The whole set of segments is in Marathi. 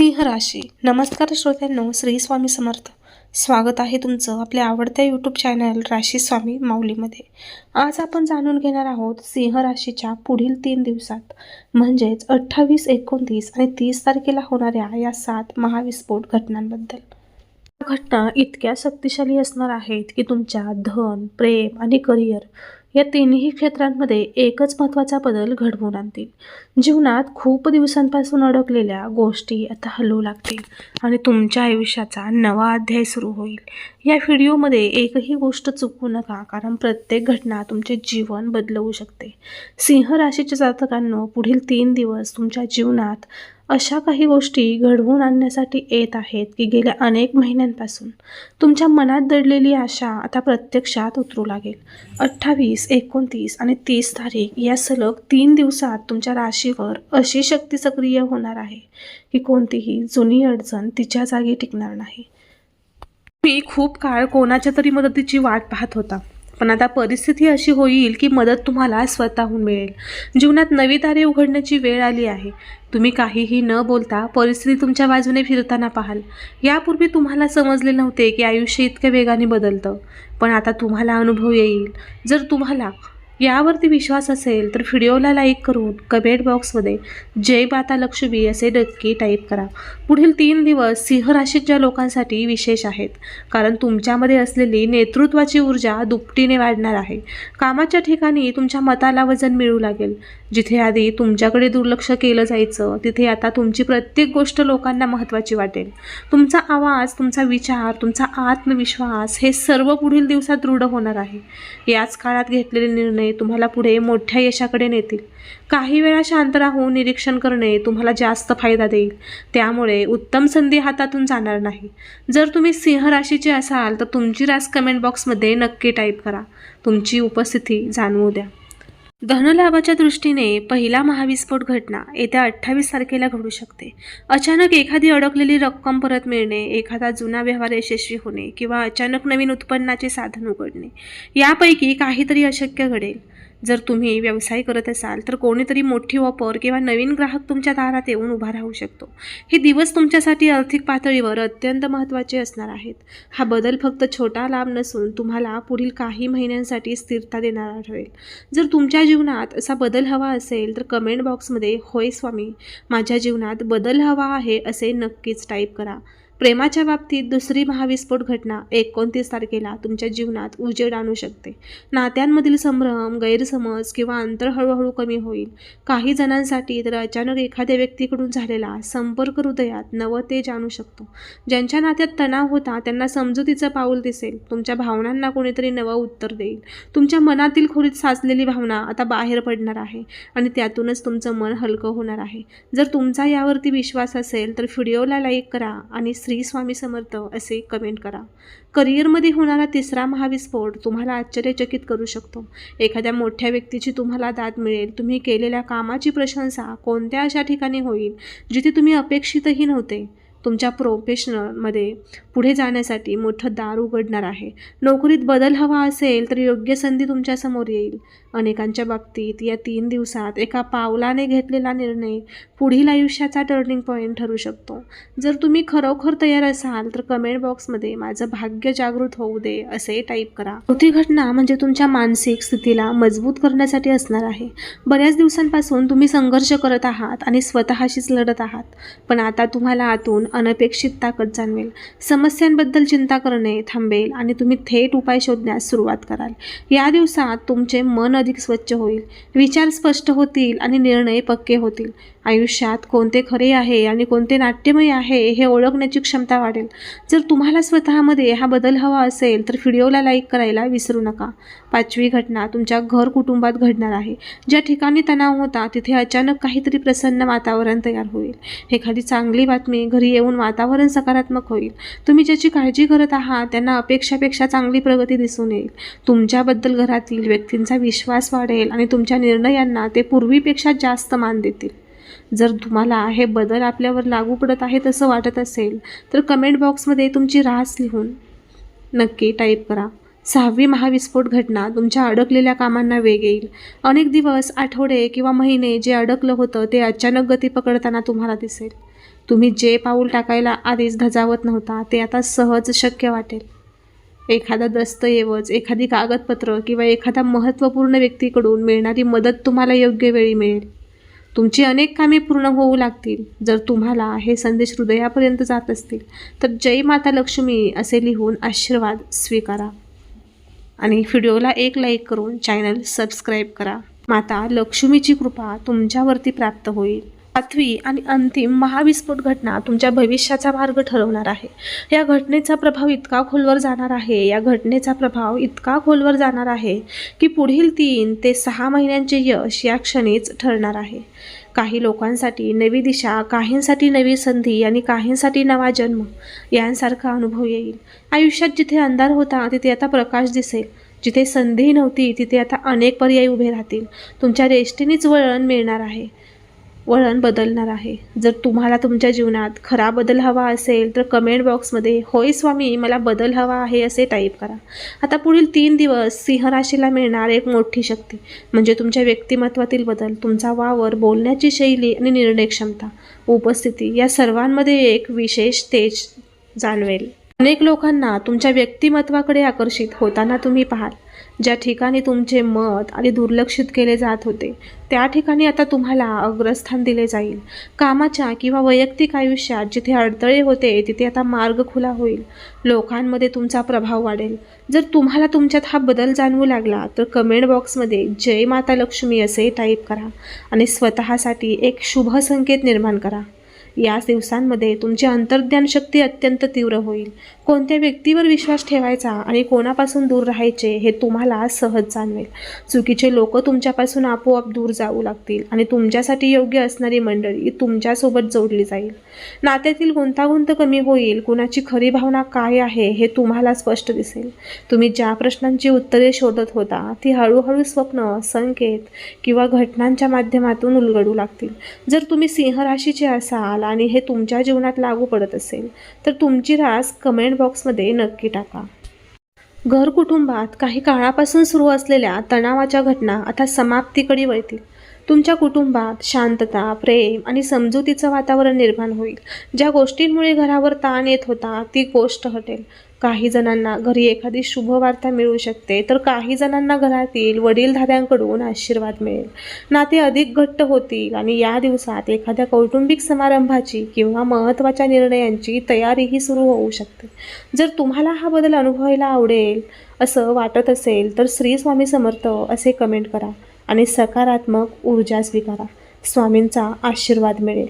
सिंह राशी. नमस्कार श्रोत्यांनो श्री स्वामी समर्थ. स्वागत आहे तुमचं आपल्या आवडत्या यूट्यूब चॅनल राशी स्वामी माऊलीमध्ये. आज आपण जाणून घेणार आहोत सिंह राशीच्या पुढील तीन दिवसात. म्हणजेच अठ्ठावीस एकोणतीस आणि तीस तारखेला होणाऱ्या या सात महाविस्फोट घटनांबद्दल. या घटना इतक्या शक्तिशाली असणार आहेत की तुमच्या धन प्रेम आणि करिअर या तिन्ही क्षेत्रांमध्ये एकच महत्त्वाचा बदल घडवून आणतील. जीवनात खूप दिवसांपासून अडकलेल्या गोष्टी आता हलवू लागतील आणि तुमच्या आयुष्याचा नवा अध्याय सुरू होईल. या व्हिडिओमध्ये एकही गोष्ट चुकू नका कारण प्रत्येक घटना तुमचे जीवन बदलवू शकते. सिंह राशीच्या जातकांनो पुढील तीन दिवस तुमच्या जीवनात अशा काही गोष्टी घडवून आणण्यासाठी येत आहेत की गेल्या अनेक महिन्यांपासून तुमच्या मनात दडलेली आशा आता प्रत्यक्षात उतरू लागेल. अठ्ठावीस एकोणतीस आणि तीस तारीख या सलग तीन दिवसात तुमच्या राशीवर अशी शक्ती सक्रिय होणार आहे की कोणतीही जुनी अडचण तिच्या जागी टिकणार नाही. मी खूप काळ कोणाच्या तरी मदतीची वाट पाहत होता. पण आता परिस्थिती अशी होईल की मदत तुम्हाला स्वतःहून मिळेल. जीवनात नवी दारे उघडण्याची वेळ आली आहे. तुम्ही काहीही न बोलता परिस्थिती तुमच्या बाजूने फिरताना पाहाल. यापूर्वी तुम्हाला समजले नव्हते की आयुष्य इतक्या वेगाने बदलतं. पण आता तुम्हाला अनुभव येईल. जर तुम्हाला यावरती विश्वास असेल तर व्हिडिओला लाईक करून कमेंट बॉक्समध्ये जय माता लक्ष्मी असे नक्की टाईप करा. पुढील तीन दिवस सिंह राशीच्या लोकांसाठी विशेष आहेत. कारण तुमच्यामध्ये असलेली नेतृत्वाची ऊर्जा दुपटीने वाढणार आहे. कामाच्या ठिकाणी तुमच्या मताला वजन मिळू लागेल. जिथे आधी तुमच्याकडे दुर्लक्ष केलं जायचं तिथे आता तुमची प्रत्येक गोष्ट लोकांना महत्त्वाची वाटेल. तुमचा आवाज तुमचा विचार तुमचा आत्मविश्वास हे सर्व पुढील दिवसात दृढ होणार आहे. याच काळात घेतलेले निर्णय तुम्हाला पुढे मोठ्या यशाकडे नेतील. काही वेळा शांत राहून निरीक्षण करणे तुम्हाला जास्त फायदा देईल. त्यामुळे उत्तम संधी हातातून जाणार नाही. जर तुम्ही सिंह राशीचे असाल तर तुमची रास कमेंट बॉक्समध्ये नक्की टाईप करा. तुमची उपस्थिती जाणवू द्या. धनलाभाच्या दृष्टीने पहिला महाविस्फोट घटना येत्या अठ्ठावीस तारखेला घडू शकते. अचानक एखादी अडकलेली रक्कम परत मिळणे एखादा जुना व्यवहार यशस्वी होणे किंवा अचानक नवीन उत्पन्नाचे साधन उघडणे यापैकी काहीतरी अशक्य घडेल. जर तुम्ही व्यवसाय करत असाल तर कोणीतरी मोठी ऑफर किंवा नवीन ग्राहक तुमच्या दारात येऊन उभा राहू शकतो. हे दिवस तुमच्यासाठी आर्थिक पातळीवर अत्यंत महत्त्वाचे असणार आहेत. हा बदल फक्त छोटा लाभ नसून तुम्हाला पुढील काही महिन्यांसाठी स्थिरता देणारा ठरेल. जर तुमच्या जीवनात असा बदल हवा असेल तर कमेंट बॉक्समध्ये होय स्वामी माझ्या जीवनात बदल हवा आहे असे नक्कीच टाईप करा. प्रेमाच्या बाबतीत दुसरी महाविस्फोट घटना एकोणतीस तारखेला तुमच्या जीवनात उजेड आणू शकते. नात्यांमधील संभ्रम गैरसमज किंवा अंतर हळूहळू कमी होईल. काही जणांसाठी तर अचानक एखाद्या व्यक्तीकडून झालेला संपर्क हृदयात नवं तेज आणू शकतो. ज्यांच्या नात्यात तणाव होता त्यांना समजुतीचं पाऊल दिसेल. तुमच्या भावनांना कोणीतरी नवं उत्तर देईल. तुमच्या मनातील खोलीत साचलेली भावना आता बाहेर पडणार आहे आणि त्यातूनच तुमचं मन हलकं होणार आहे. जर तुमचा यावरती विश्वास असेल तर व्हिडिओला लाईक करा आणि श्री स्वामी समर्थ असे कमेंट करा. करिअरमध्ये होणारा तिसरा महाविस्फोट तुम्हाला आश्चर्यचकित करू शकतो. एखाद्या मोठ्या व्यक्तीची तुम्हाला दाद मिळेल. तुम्ही केलेल्या कामाची प्रशंसा कोणत्या अशा ठिकाणी होईल जिथे तुम्ही अपेक्षितही नव्हते? तुमच्या प्रोफेशनलमध्ये पुढे जाण्यासाठी मोठं दार उघडणार आहे. नोकरीत बदल हवा असेल तर योग्य संधी तुमच्यासमोर येईल. अनेकांच्या बाबतीत या तीन दिवसात एका पावलाने घेतलेला निर्णय पुढील आयुष्याचा टर्निंग पॉईंट ठरू शकतो. जर तुम्ही खरोखर तयार असाल तर कमेंट बॉक्समध्ये माझं भाग्य जागृत होऊ दे असे टाईप करा. चौथी घटना म्हणजे तुमच्या मानसिक स्थितीला मजबूत करण्यासाठी असणार आहे. बऱ्याच दिवसांपासून तुम्ही संघर्ष करत आहात आणि स्वतःशीच लढत आहात. पण आता तुम्हाला आतून अनपेक्षित ताकद जाणवेल. समस्यांबद्दल चिंता करणे थांबेल आणि तुम्ही थेट उपाय शोधण्यास सुरुवात कराल. या दिवसात तुमचे मन अधिक स्वच्छ होईल. विचार स्पष्ट होतील आणि निर्णय पक्के होतील. आयुष्यात कोणते खरे आहे आणि कोणते नाट्यमय आहे हे ओळखण्याची क्षमता वाढेल. जर तुम्हाला स्वतःमध्ये हा बदल हवा असेल तर व्हिडिओला लाईक करायला विसरू नका. पाचवी घटना तुमच्या घर कुटुंबात घडणार आहे. ज्या ठिकाणी तणाव होता तिथे अचानक काहीतरी प्रसन्न वातावरण तयार होईल. एखादी चांगली बातमी घरी येऊन वातावरण सकारात्मक होईल. तुम्ही ज्याची काळजी करत आहात त्यांना अपेक्षापेक्षा चांगली प्रगती दिसून येईल. तुमच्याबद्दल घरातील व्यक्तींचा विश्वास वाढेल आणि तुमच्या निर्णयांना ते पूर्वीपेक्षा जास्त मान देतील. जर तुम्हाला हे बदल आपल्यावर लागू पडत आहेत असं वाटत असेल तर कमेंट बॉक्समध्ये तुमची रास लिहून नक्की टाईप करा. सहावी महाविस्फोट घटना तुमच्या अडकलेल्या कामांना वेग येईल. अनेक दिवस आठवडे किंवा महिने जे अडकलं होतं ते अचानक गती पकडताना तुम्हाला दिसेल. तुम्ही जे पाऊल टाकायला आधीच धजावत नव्हता ते आता सहज शक्य वाटेल. एखादा दस्तऐवज एखादी कागदपत्र किंवा एखादा महत्त्वपूर्ण व्यक्तीकडून मिळणारी मदत तुम्हाला योग्य वेळी मिळेल. तुमची अनेक कामे पूर्ण होऊ लागतील. जर तुम्हाला हे संदेश हृदयापर्यंत जात असतील तर जय माता लक्ष्मी असे लिहून आशीर्वाद स्वीकारा. आणि व्हिडिओला एक लाईक करून चॅनल सबस्क्राईब करा. माता लक्ष्मीची कृपा तुमच्यावरती प्राप्त होईल. सातवी आणि अंतिम महाविस्फोट घटना तुमच्या भविष्याचा मार्ग ठरवणार आहे. या घटनेचा प्रभाव इतका खोलवर जाणार आहे या घटनेचा प्रभाव इतका खोलवर जाणार आहे की पुढील तीन ते सहा महिन्यांचे यश या क्षणीच ठरणार आहे. काही लोकांसाठी नवी दिशा काहींसाठी नवी संधी आणि काहींसाठी नवा जन्म यांसारखा अनुभव येईल. आयुष्यात जिथे अंधार होता तिथे आता प्रकाश दिसेल. जिथे संधी नव्हती तिथे आता अनेक पर्याय उभे राहतील. तुमच्या रेष्टीनेच वळण मिळणार आहे. वळण बदलणार आहे. जर तुम्हाला तुमच्या जीवनात खरा बदल हवा असेल तर कमेंट बॉक्समध्ये होय स्वामी मला बदल हवा आहे असे टाईप करा. आता पुढील तीन दिवस सिंह राशीला मिळणार एक मोठी शक्ती म्हणजे तुमच्या व्यक्तिमत्वातील बदल तुमचा वावर बोलण्याची शैली आणि निर्णय क्षमता. उपस्थिती या सर्वांमध्ये एक विशेष तेज जाणवेल. अनेक लोकांना तुमच्या व्यक्तिमत्वाकडे आकर्षित होताना तुम्ही पाहाल. ज्या ठिकाणी तुमचे मत आणि दुर्लक्षित केले जात होते त्या ठिकाणी आता तुम्हाला अग्रस्थान दिले जाईल. कामाच्या किंवा वैयक्तिक आयुष्यात जिथे अडथळे होते तिथे आता मार्ग खुला होईल. लोकांमध्ये तुमचा प्रभाव वाढेल. जर तुम्हाला तुमच्यात हा बदल जाणवू लागला तर कमेंट बॉक्समध्ये जय माता लक्ष्मी असे टाईप करा आणि स्वतःसाठी एक शुभ संकेत निर्माण करा. याच दिवसांमध्ये तुमची अंतर्ज्ञान शक्ती अत्यंत तीव्र होईल. कोणत्या व्यक्तीवर विश्वास ठेवायचा आणि कोणापासून दूर राहायचे हे तुम्हाला सहज जाणवेल. चुकीचे लोक तुमच्यापासून आपोआप दूर जाऊ लागतील आणि तुमच्यासाठी योग्य असणारी मंडळी तुमच्यासोबत जोडली जाईल. नात्यातील गुंतागुंत कमी होईल. कुणाची खरी भावना काय आहे हे तुम्हाला स्पष्ट दिसेल. तुम्ही ज्या प्रश्नांची उत्तरे शोधत होता ती हळूहळू स्वप्न संकेत किंवा घटनांच्या माध्यमातून उलगडू लागतील. जर तुम्ही सिंह राशीचे असाल आणि हे तुमच्या जीवनात लागू पडत असेल तर तुमची रास कमेंट बॉक्समध्ये नक्की टाका. घर कुटुंबात काही काळापासून सुरू असलेल्या तणावाच्या घटना आता समाप्तीकडे वळतील. तुमच्या कुटुंबात शांतता प्रेम आणि समजुतीचं वातावरण निर्माण होईल. ज्या गोष्टींमुळे घरावर ताण येत होता ती गोष्ट हटेल. काही जणांना घरी एखादी शुभवार्ता मिळू शकते तर काही जणांना घरातील वडीलधाऱ्यांकडून आशीर्वाद मिळेल. नाते अधिक घट्ट होतील आणि या दिवसात एखाद्या कौटुंबिक समारंभाची किंवा महत्त्वाच्या निर्णयांची तयारीही सुरू होऊ शकते. जर तुम्हाला हा बदल अनुभवायला आवडेल असं वाटत असेल तर श्री स्वामी समर्थ असे कमेंट करा. आणि सकारात्मक ऊर्जा स्वीकारा. स्वामींचा आशीर्वाद मिळेल.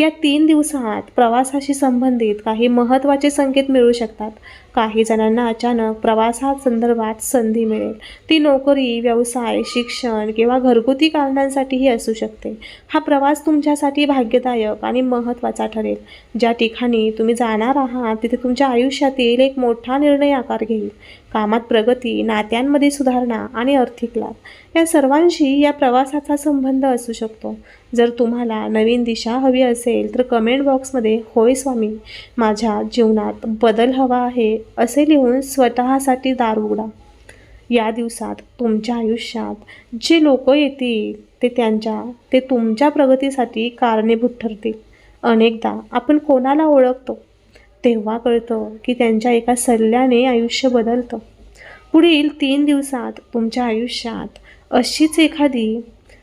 या तीन दिवसात प्रवासाशी संबंधित काही महत्त्वाचे संकेत मिळू शकतात. काही जणांना अचानक प्रवासासंदर्भात संधी मिळेल. ती नोकरी व्यवसाय शिक्षण किंवा घरगुती कारणांसाठीही असू शकते. हा प्रवास तुमच्यासाठी भाग्यदायक आणि महत्त्वाचा ठरेल. ज्या ठिकाणी तुम्ही जाणार आहात तिथे तुमच्या आयुष्यातील एक मोठा निर्णय आकार घेईल. कामात प्रगती नात्यांमध्ये सुधारणा आणि आर्थिक लाभ. या सर्वांशी या प्रवासाचा संबंध असू शकतो. जर तुम्हाला नवीन दिशा हवी असेल तर कमेंट बॉक्समध्ये होय स्वामी माझ्या जीवनात बदल हवा आहे असे लिहून स्वतःसाठी दार उघडा. या दिवसात तुमच्या आयुष्यात जे लोक येतील ते त्यांच्या ते तुमच्या प्रगतीसाठी कारणीभूत ठरतील. अनेकदा आपण कोणाला ओळखतो तेव्हा कळतं की त्यांच्या एका सल्ल्याने आयुष्य बदलतं. पुढील तीन दिवसात तुमच्या आयुष्यात अशीच एखादी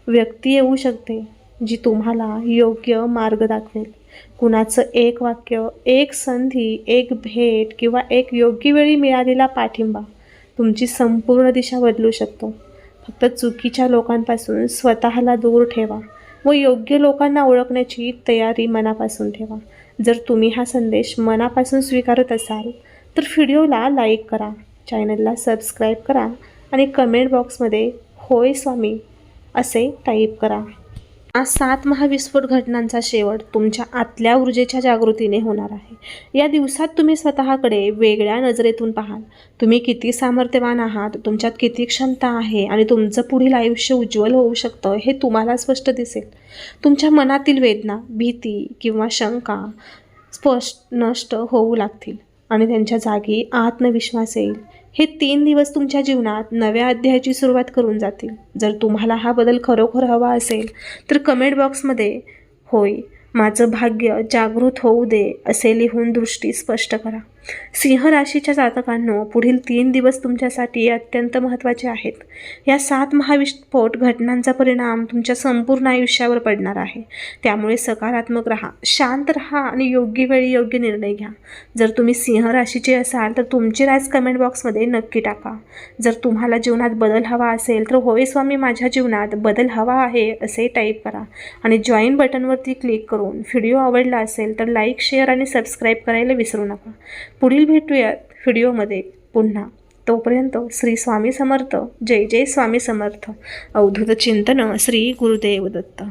व्यक्ती येऊ शकते जी तुम्हाला योग्य मार्ग दाखवेल. कुणाचं एक वाक्य एक संधी एक भेट किंवा एक योग्य वेळी मिळालेला पाठिंबा तुमची संपूर्ण दिशा बदलू शकतो. फक्त चुकीच्या लोकांपासून स्वतःला दूर ठेवा व योग्य लोकांना ओळखण्याची तयारी मनापासून ठेवा. जर तुम्ही हा संदेश मनापासून स्वीकारत असाल तर व्हिडिओला लाईक करा चॅनलला सबस्क्राईब करा आणि कमेंट बॉक्समध्ये होय स्वामी असे टाईप करा. आज सात महाविस्फोट घटनांचा शेवट तुमच्या आतल्या ऊर्जेच्या जागृतीने होणार आहे. या दिवसात तुम्ही स्वतःकडे वेगळ्या नजरेतून पाहाल. तुम्ही किती सामर्थ्यवान आहात तुमच्यात किती क्षमता आहे आणि तुमचं पुढील आयुष्य उज्ज्वल होऊ शकतं हे तुम्हाला स्पष्ट दिसेल. तुमच्या मनातील वेदना भीती किंवा शंका स्पष्ट नष्ट होऊ लागतील आणि त्यांच्या जागी आत्मविश्वास येईल. हे तीन दिवस तुमच्या जीवनात नव्या अध्यायाची सुरुवात करून जातील. जर तुम्हाला हा बदल खरोखर हवा असेल तर कमेंट बॉक्समध्ये होय माझं भाग्य जागृत होऊ दे असे लिहून दृष्टी स्पष्ट करा. सिंह राशीच्या जातकांनो पुढील तीन दिवस तुमच्यासाठी अत्यंत महत्त्वाचे आहेत. या सात महाविस्फोट घटनांचा परिणाम तुमच्या संपूर्ण आयुष्यावर पडणार आहे. त्यामुळे सकारात्मक राहा शांत राहा आणि योग्य वेळी योग्य निर्णय घ्या. जर तुम्ही सिंह राशीचे असाल तर तुमची राज कमेंट बॉक्समध्ये नक्की टाका. जर तुम्हाला जीवनात बदल हवा असेल तर होय स्वामी माझ्या जीवनात बदल हवा आहे असे टाईप करा. आणि जॉईन बटनवरती क्लिक करून व्हिडिओ आवडला असेल तर लाईक शेअर आणि सबस्क्राईब करायला विसरू नका. पुढील भेटूयात व्हिडिओमध्ये. पुन्हा तोपर्यंत श्री स्वामी समर्थ. जय जय स्वामी समर्थ. अवधूत चिंतन श्री गुरुदेव दत्त.